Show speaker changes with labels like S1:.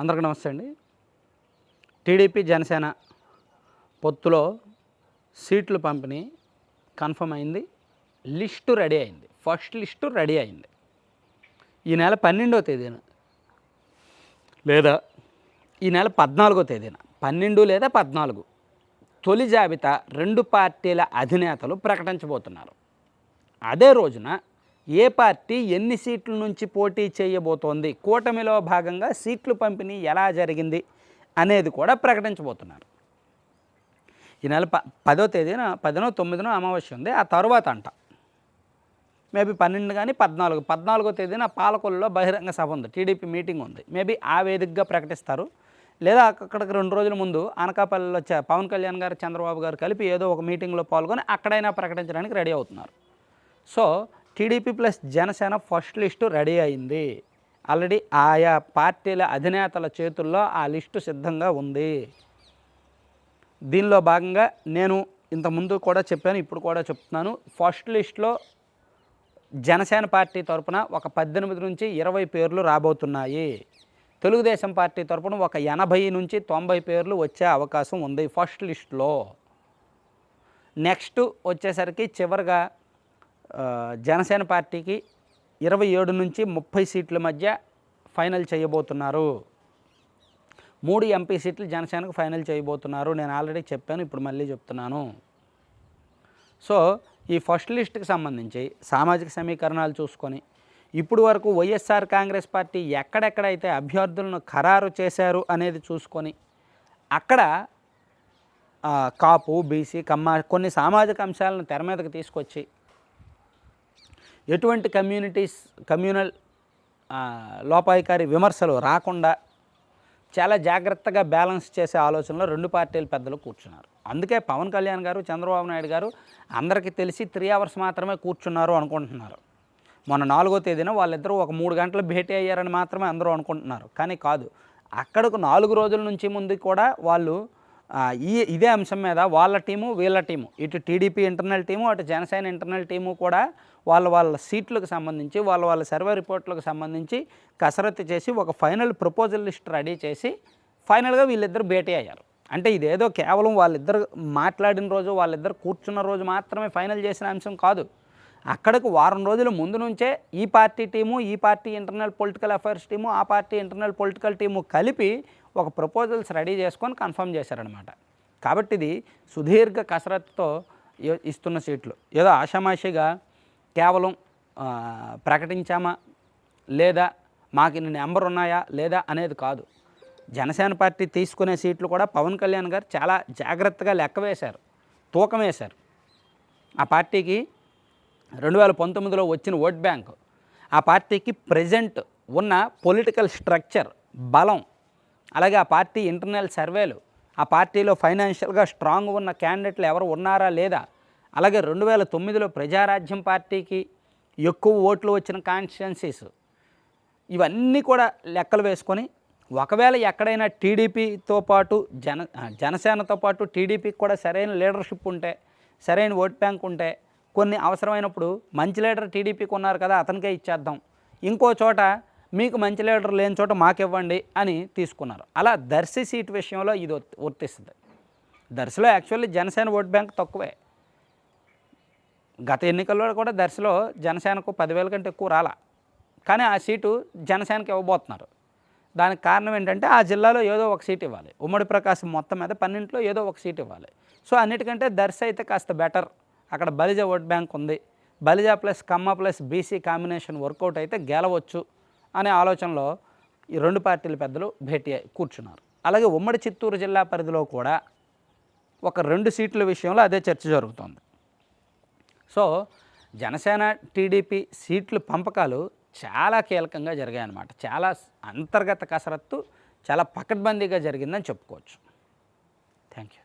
S1: అందరికీ నమస్తే అండి. టీడీపీ జనసేన పొత్తులో సీట్లు పంపిణీ కన్ఫర్మ్ అయింది. లిస్టు రెడీ అయింది. ఫస్ట్ లిస్టు రెడీ అయింది. ఈ నెల పన్నెండో తేదీన లేదా ఈ నెల పద్నాలుగో తేదీన పన్నెండు లేదా పద్నాలుగు తొలి జాబితా రెండు పార్టీల అధినేతలు ప్రకటించబోతున్నారు. అదే రోజున ఏ పార్టీ ఎన్ని సీట్ల నుంచి పోటీ చేయబోతోంది కూటమిలో భాగంగా సీట్లు పంపిణీ ఎలా జరిగింది అనేది కూడా ప్రకటించబోతున్నారు. ఈ నెల ప పదో తేదీన పదినో తొమ్మిదినో అమావాస్య ఉంది ఆ తర్వాత అంట. మేబీ పన్నెండు కానీ పద్నాలుగు పద్నాలుగో తేదీన పాలకొల్లులో బహిరంగ సభ ఉంది టీడీపీ మీటింగ్ ఉంది. మేబీ ఆ వేదికగా ప్రకటిస్తారు. లేదా అక్కడికి రెండు రోజుల ముందు అనకాపల్లిలో చ- పవన్ కళ్యాణ్ గారు చంద్రబాబు గారు కలిపి ఏదో ఒక మీటింగ్లో పాల్గొని అక్కడైనా ప్రకటించడానికి రెడీ అవుతున్నారు. So TDP plus Janasena first list ready అయింది. ఆల్రెడీ ఆయా పార్టీల అధినేతల చేతుల్లో ఆ లిస్టు సిద్ధంగా ఉంది. దీనిలో భాగంగా నేను ఇంతకుముందు కూడా చెప్పాను ఇప్పుడు కూడా చెప్తున్నాను. ఫస్ట్ లిస్ట్లో జనసేన పార్టీ తరపున ఒక పద్దెనిమిది నుంచి ఇరవై పేర్లు రాబోతున్నాయి. తెలుగుదేశం పార్టీ తరపున ఒక ఎనభై నుంచి తొంభై పేర్లు వచ్చే అవకాశం ఉంది ఫస్ట్ లిస్ట్లో. నెక్స్ట్ వచ్చేసరికి చివరిగా జనసేన పార్టీకి ఇరవై ఏడు నుంచి ముప్పై సీట్ల మధ్య ఫైనల్ చేయబోతున్నారు. మూడు ఎంపీ సీట్లు జనసేనకు ఫైనల్ చేయబోతున్నారు. నేను ఆల్రెడీ చెప్పాను ఇప్పుడు మళ్ళీ చెప్తున్నాను. సో ఈ ఫస్ట్ లిస్ట్కి సంబంధించి సామాజిక సమీకరణాలు చూసుకొని ఇప్పుడు వరకు వైఎస్ఆర్ కాంగ్రెస్ పార్టీ ఎక్కడెక్కడైతే అభ్యర్థులను ఖరారు చేశారు అనేది చూసుకొని అక్కడ కాపు బీసీ కమ్మ కొన్ని సామాజిక అంశాలను తెర మీదకి తీసుకొచ్చి ఎటువంటి కమ్యూనిటీస్ కమ్యూనల్ లోపాయికారి విమర్శలు రాకుండా చాలా జాగ్రత్తగా బ్యాలెన్స్ చేసే ఆలోచనలో రెండు పార్టీల పెద్దలు కూర్చున్నారు. అందుకే పవన్ కళ్యాణ్ గారు చంద్రబాబు నాయుడు గారు అందరికీ తెలిసి త్రీ అవర్స్ మాత్రమే కూర్చున్నారు అనుకుంటున్నారు. మొన్న నాలుగో తేదీన వాళ్ళిద్దరూ ఒక మూడు గంటలు భేటీ అయ్యారని మాత్రమే అందరూ అనుకుంటున్నారు. కానీ కాదు అక్కడకు నాలుగు రోజుల నుంచి ముందు కూడా వాళ్ళు ఈ ఇదే అంశం మీద వాళ్ళ టీము వీళ్ళ టీము ఇటు టీడీపీ ఇంటర్నల్ టీము అటు జనసేన ఇంటర్నల్ టీము కూడా వాళ్ళ వాళ్ళ సీట్లకు సంబంధించి వాళ్ళ వాళ్ళ సర్వే రిపోర్ట్లకు సంబంధించి కసరత్తు చేసి ఒక ఫైనల్ ప్రపోజల్ లిస్ట్ రెడీ చేసి ఫైనల్గా వీళ్ళిద్దరు భేటీ అయ్యారు. అంటే ఇదేదో కేవలం వాళ్ళిద్దరు మాట్లాడిన రోజు వాళ్ళిద్దరు కూర్చున్న రోజు మాత్రమే ఫైనల్ చేసిన అంశం కాదు. అక్కడికి వారం రోజుల ముందు నుంచే ఈ పార్టీ టీము ఈ party internal political affairs team ఆ పార్టీ ఇంటర్నల్ పొలిటికల్ టీము కలిపి ఒక ప్రపోజల్స్ రెడీ చేసుకొని కన్ఫర్మ్ చేశారనమాట కాబట్టి ఇది సుదీర్ఘ కసరత్తుతో ఇస్తున్న సీట్లు. ఏదో ఆషామాషిగా కేవలం ప్రకటించామా? లేదా మాకు ఇన్ని నెంబర్ ఉన్నాయా? లేదా అనేది కాదు. జనసేన పార్టీ తీసుకునే సీట్లు కూడా పవన్ కళ్యాణ్ గారు చాలా జాగ్రత్తగా లెక్క వేశారు. తూకం వేశారు. ఆ పార్టీకి రెండు వేల పంతొమ్మిదిలో వచ్చిన ఓట్ బ్యాంక్ ఆ పార్టీకి ప్రజెంట్ ఉన్న పొలిటికల్ స్ట్రక్చర్ బలం అలాగే ఆ పార్టీ ఇంటర్నల్ సర్వేలు ఆ పార్టీలో ఫైనాన్షియల్గా స్ట్రాంగ్ ఉన్న క్యాండిడేట్లు ఎవరు ఉన్నారా లేదా అలాగే రెండు వేల తొమ్మిదిలో ప్రజారాజ్యం పార్టీకి ఎక్కువ ఓట్లు వచ్చిన కాన్స్టిట్యున్సీస్ ఇవన్నీ కూడా లెక్కలు వేసుకొని ఒకవేళ ఎక్కడైనా టీడీపీతో పాటు జన జనసేనతో పాటు టీడీపీకి కూడా సరైన లీడర్షిప్ ఉంటే సరైన ఓట్ బ్యాంక్ ఉంటే కొన్ని అవసరమైనప్పుడు మంచి లీడర్ టీడీపీకి ఉన్నారు కదా అతనికే ఇచ్చేద్దాం. ఇంకో చోట మీకు మంచి లీడర్ లేని చోట మాకు ఇవ్వండి అని తీసుకున్నారు. అలా దర్శి సీట్ విషయంలో ఇది వర్తిస్తుంది. దర్శిలో యాక్చువల్లీ జనసేన ఓట్ బ్యాంక్ తక్కువే. గత ఎన్నికల్లో కూడా దర్శిలో జనసేనకు పదివేల కంటే ఎక్కువ రాలా. కానీ ఆ సీటు జనసేనకి ఇవ్వబోతున్నారు. దానికి కారణం ఏంటంటే ఆ జిల్లాలో ఏదో ఒక సీట్ ఇవ్వాలి. ఉమ్మడి ప్రకాశం మొత్తం మీద పన్నెంట్లో ఏదో ఒక సీట్ ఇవ్వాలి. సో అన్నిటికంటే దర్శ అయితే కాస్త బెటర్. అక్కడ బలిజ ఓట్ బ్యాంక్ ఉంది. Balija plus Kamma plus BC combination work out అయితే గెలవచ్చు అనే ఆలోచనలో ఈ రెండు పార్టీల పెద్దలు భేటీ కూర్చున్నారు. అలాగే ఉమ్మడి చిత్తూరు జిల్లా పరిధిలో కూడా ఒక రెండు సీట్ల విషయంలో అదే చర్చ జరుగుతోంది. సో జనసేన టీడీపీ సీట్లు పంపకాలు చాలా కీలకంగా జరిగాయి అన్నమాట. చాలా అంతర్గత కసరత్తు చాలా పకడ్బందీగా జరిగిందని చెప్పుకోవచ్చు. Thank you